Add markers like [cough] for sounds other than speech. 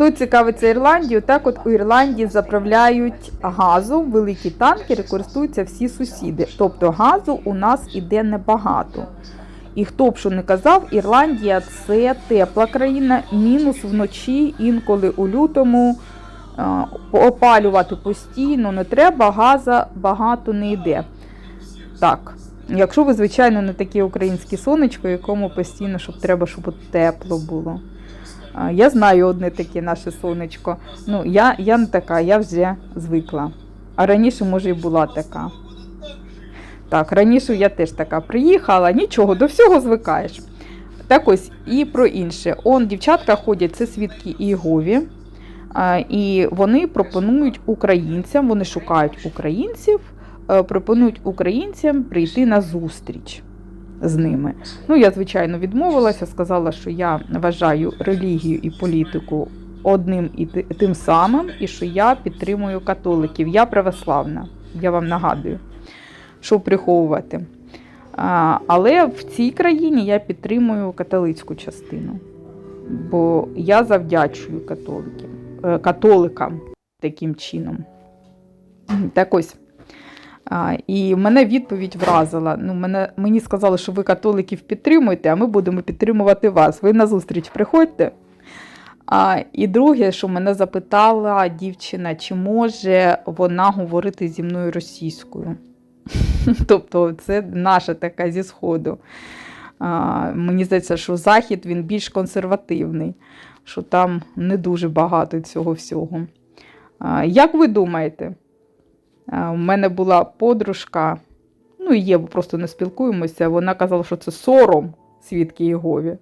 Хто цікавиться Ірландією, так от у Ірландії заправляють газом великі танкери, користуються всі сусіди. Тобто газу у нас іде небагато. І хто б що не казав, Ірландія це тепла країна, мінус вночі, інколи у лютому опалювати постійно не треба, газа багато не йде. Так, якщо ви, звичайно, не таке українське сонечко, якому постійно щоб треба, щоб тепло було. Я знаю одне таке наше сонечко. Ну, я, я не така, я вже звикла. А раніше, може, і була така. Так, раніше я теж така приїхала, нічого, до всього звикаєш. Так ось і про інше. Он дівчатка ходять, це свідки Ієгові. А, І вони пропонують українцям, вони шукають українців, е, пропонують українцям прийти на зустріч з ними. Ну, я, звичайно, відмовилася, сказала, що я вважаю релігію і політику одним і тим самим, і що я підтримую католиків. Я православна, я вам нагадую, що приховувати. Але в цій країні я підтримую католицьку частину, бо я завдячую католикам, е, католикам таким чином. Так ось. А, і мене відповідь вразила. Ну, мене, мені сказали, що ви католиків підтримуєте, а ми будемо підтримувати вас. Ви на зустріч приходьте. А, і друге, що мене запитала дівчина, чи може вона говорити зі мною російською. [laughs] Тобто, це наша така зі Сходу. А, мені здається, що Захід він більш консервативний, що там не дуже багато цього всього. А, як ви думаєте? У мене була подружка, ну і є, просто не спілкуємося. Вона казала, що це сором свідки Єгові.